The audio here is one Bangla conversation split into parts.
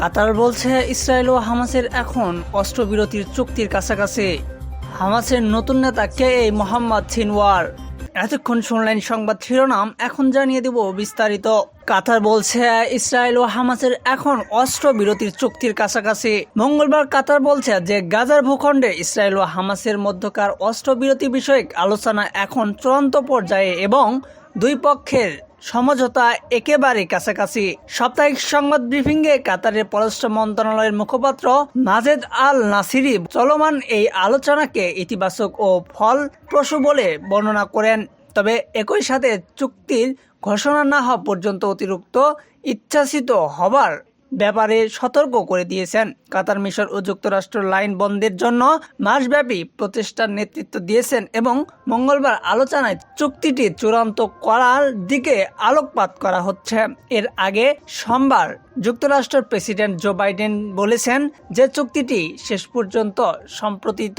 কাতার বলছে ইসরায়েল ও হামাসের এখন অস্ত্রবিরতির চুক্তির কাছাকাছি। হামাসের নতুন নেতা কে এই মোহাম্মদ সিনওয়ার। এতক্ষণ শুনলেন সংবাদ শিরোনাম, এখন জানিয়ে দেব বিস্তারিত। কাতার বলছে ইসরায়েল ও হামাসের এখন অস্ত্র বিরতির চুক্তির কাছাকাছি। মঙ্গলবার কাতার বলছে যে গাজার ভূখণ্ডে ইসরায়েল ও হামাসের মধ্যকার অস্ত্রবিরতি বিষয়ক আলোচনা এখন চূড়ান্ত পর্যায়ে এবং দুই পক্ষের সমঝোতা একেবারে কাছাকাছি। সাপ্তাহিক সংবাদ ব্রিফিংয়ে কাতারের পররাষ্ট্র মন্ত্রণালয়ের মুখপাত্র নাজেদ আল নাসিরি চলমান এই আলোচনাকে ইতিবাচক ও ফলপ্রসূ বলে বর্ণনা করেন। তবে একই সাথে চুক্তির ঘোষণা না হওয়া পর্যন্ত অতিরিক্ত ইচ্ছাসিত হবার ব্যাপারে সতর্ক করে দিয়েছেন। কাতার মিশর ও যুক্তরাষ্ট্র লাইন বন্ধের জন্য মাসব্যাপী প্রচেষ্টার নেতৃত্ব দিয়েছেন এবং মঙ্গলবার আলোচনায় চুক্তিটি চূড়ান্ত করার দিকে আলোকপাত করা হচ্ছে। এর আগে সোমবার যুক্তরাষ্ট্রের প্রেসিডেন্ট জো বাইডেন বলেছেন যে চুক্তিটি শেষ পর্যন্ত সম্প্রতিত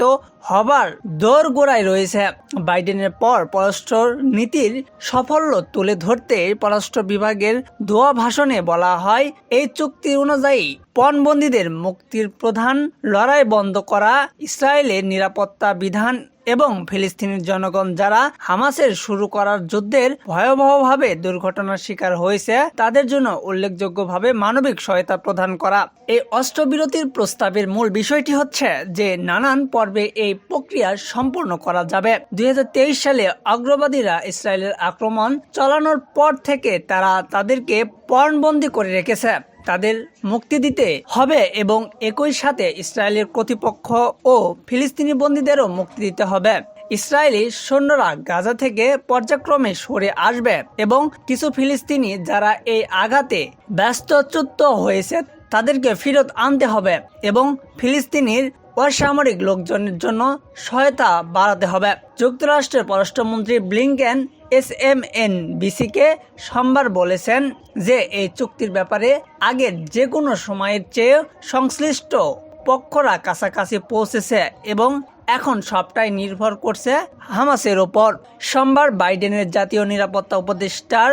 হবার দোরগোড়ায় রয়েছে। বাইডেনের পর পররাষ্ট্র নীতির সাফল্য তুলে ধরতে পররাষ্ট্র বিভাগের দোয়া ভাষণে বলা হয়, এই চুক্তি অনুযায়ী পণবন্দীদের মুক্তির প্রধান লড়াই বন্ধ করা, ইসরায়েলের নিরাপত্তা বিধান এবং ফিলিস্তিনের জনগণ যারা হামাসের শুরু করার যুদ্ধের ভয়াবহভাবে দুর্ঘটনার শিকার হয়েছে, তাদের জন্য উল্লেখযোগ্যভাবে মানবিক সহায়তা প্রদান করা। এই অস্ত্রবিরতির প্রস্তাবের মূল বিষয়টি হচ্ছে যে নানান পর্বে এই প্রক্রিয়া সম্পূর্ণ করা যাবে। দুই হাজার তেইশ সালে অগ্রবাদীরা ইসরায়েলের আক্রমণ চালানোর পর থেকে তারা তাদেরকে পণবন্দি করে রেখেছে। তাদের মুক্তি দিতে হবে এবং একই সাথে ইসরায়েলের কর্তৃপক্ষ ও ফিলিস্তিনি বন্দীদেরও মুক্তি দিতে হবে। ইসরায়েলি সৈন্যরা গাজা থেকে পর্যায়ক্রমে সরে আসবে এবং কিছু ফিলিস্তিনি যারা এই আঘাতে ব্যস্তচ্যুত হয়েছে তাদেরকে ফেরত আনতে হবে এবং ফিলিস্তিনির অসামরিক লোকজনের জন্য সহায়তা বাড়াতে হবে। যুক্তরাষ্ট্রের পররাষ্ট্রমন্ত্রী ব্লিংকেন এস এম এন বিসিকে সোমবার বলেছেন যে, এই চুক্তির ব্যাপারে আগের যে কোনো সময়ের চেয়ে সংশ্লিষ্ট পক্ষরা কাছাকাছি পৌঁছেছে এবং এখন সবটাই নির্ভর করছে হামাসের ওপর। সোমবার বাইডেনের জাতীয় নিরাপত্তা উপদেষ্টার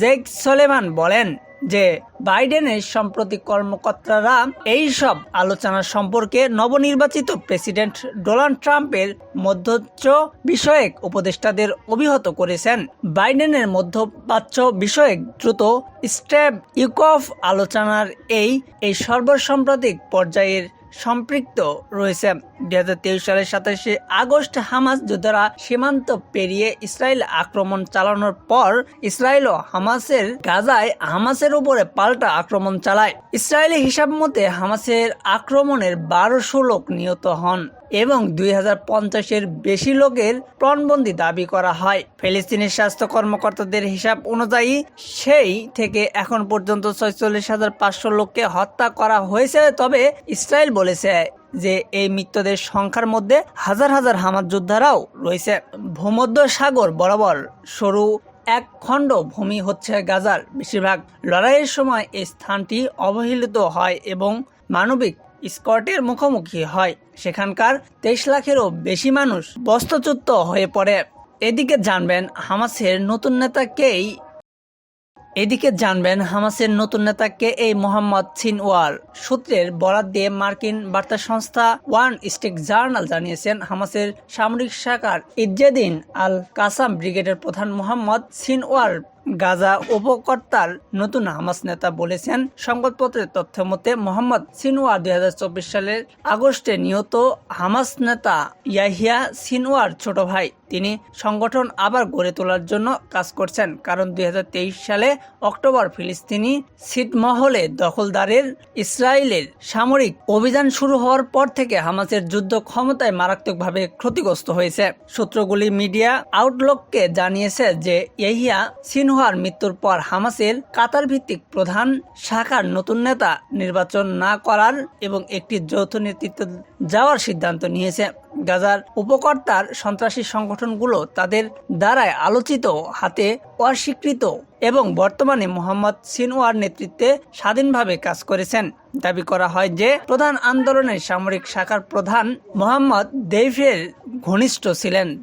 জেক সলেমান বলেন যে বাইডেনের সাম্প্রতিক কর্মকর্তারা এই সব আলোচনা সম্পর্কে নবনির্বাচিত প্রেসিডেন্ট ডোনাল্ড ট্রাম্পের মধ্যচ্ছ বিষয়ক উপদেষ্টাদের অভিহত করেছেন। বাইডেনের মধ্যপ্রাচ্য বিষয়ক দ্রুত স্টেপ ইউকফ আলোচনার এই এই সর্বসাম্প্রতিক পর্যায়ের সম্পৃক্ত রয়েছে। দুই হাজার তেইশ সালের সাতাশে আগস্ট হামাস যোদ্ধারা সীমান্ত পেরিয়ে ইসরায়েল আক্রমণ চালানোর পর ইসরায়েল ও হামাসের গাজায় হামাসের উপরে পাল্টা আক্রমণ চালায়। ইসরায়েলি হিসাব মতে হামাসের আক্রমণের বারোশো লোক নিহত হন। এবং দুই হাজার পঞ্চাশের বেশি লোকের প্রাণবন্দি দাবি করা হয়। ফিলিস্তিনের স্বাস্থ্য কর্মকর্তাদের হিসাব অনুযায়ী সেই থেকে এখন পর্যন্ত ছয়চল্লিশ হাজার পাঁচশো লোককে হত্যা করা হয়েছে। তবে ইসরায়েল বলেছে যে এই মৃত্যুদের সংখ্যার মধ্যে হাজার হাজার হামাজ যোদ্ধারাও রয়েছে। ভূমধ্য সাগর বরাবর সরু এক খণ্ড ভূমি হচ্ছে গাজার। বেশিরভাগ লড়াইয়ের সময় এই স্থানটি অবহেলিত হয় এবং মানবিক স্কটের মুখোমুখি হয়। সেখানকার তেইশ লাখেরও বেশি মানুষ বস্ত্রচ্যুত হয়ে পড়ে। এদিকে জানবেন হামাসের নতুন নেতাকেই এদিকে জানবেন হামাসের নতুন নেতাকে এই মোহাম্মদ সিনওয়ার। সূত্রের বরাত দিয়ে মার্কিন বার্তা সংস্থা ওয়ান স্টেক জার্নাল জানিয়েছেন হামাসের সামরিক শাখার ইজ্জেদিন আল কাসাম ব্রিগেডের প্রধান মোহাম্মদ সিনওয়ার। গাজা উপকর্তার নতুন হামাস নেতা বলেছেন, সংবাদপত্রের তথ্য মতে মোহাম্মদ সিনওয়ার দুই সালের আগস্টে নিহত হামাস নেতা ইয়াহিয়া সিনওয়ার ছোট ভাই। তিনি সংগঠন আবার গড়ে তোলার জন্য কাজ করছেন, কারণ দুই সালে অক্টোবর ফিলিস্তিনি ছিটমহলে দখলদারের ইসরায়েলের সামরিক অভিযান শুরু হওয়ার পর থেকে হামাসের যুদ্ধ ক্ষমতায় মারাত্মকভাবে ক্ষতিগ্রস্ত হয়েছে। সূত্রগুলি মিডিয়া আউটলুককে জানিয়েছে যে ইয়াহিয়া সিনহার মৃত্যুর পর হামাসের কাতার ভিত্তিক প্রধান শাখার নতুন নেতা নির্বাচন না করার এবং একটি যৌথ নেতৃত্ব যাওয়ার সিদ্ধান্ত নিয়েছে। গাজার উপকর্তার সন্ত্রাসী সংগঠনগুলো তাদের দ্বারায় আলোচিত, হাতে অস্বীকৃত এবং বর্তমানে মোহাম্মদ সিনওয়ার নেতৃত্বে স্বাধীনভাবে কাজ করেছেন। দাবি করা হয় যে, প্রধান আন্দোলনের সামরিক শাখার প্রধান মোহাম্মদ দেইফের ঘনিষ্ঠ ছিলেন।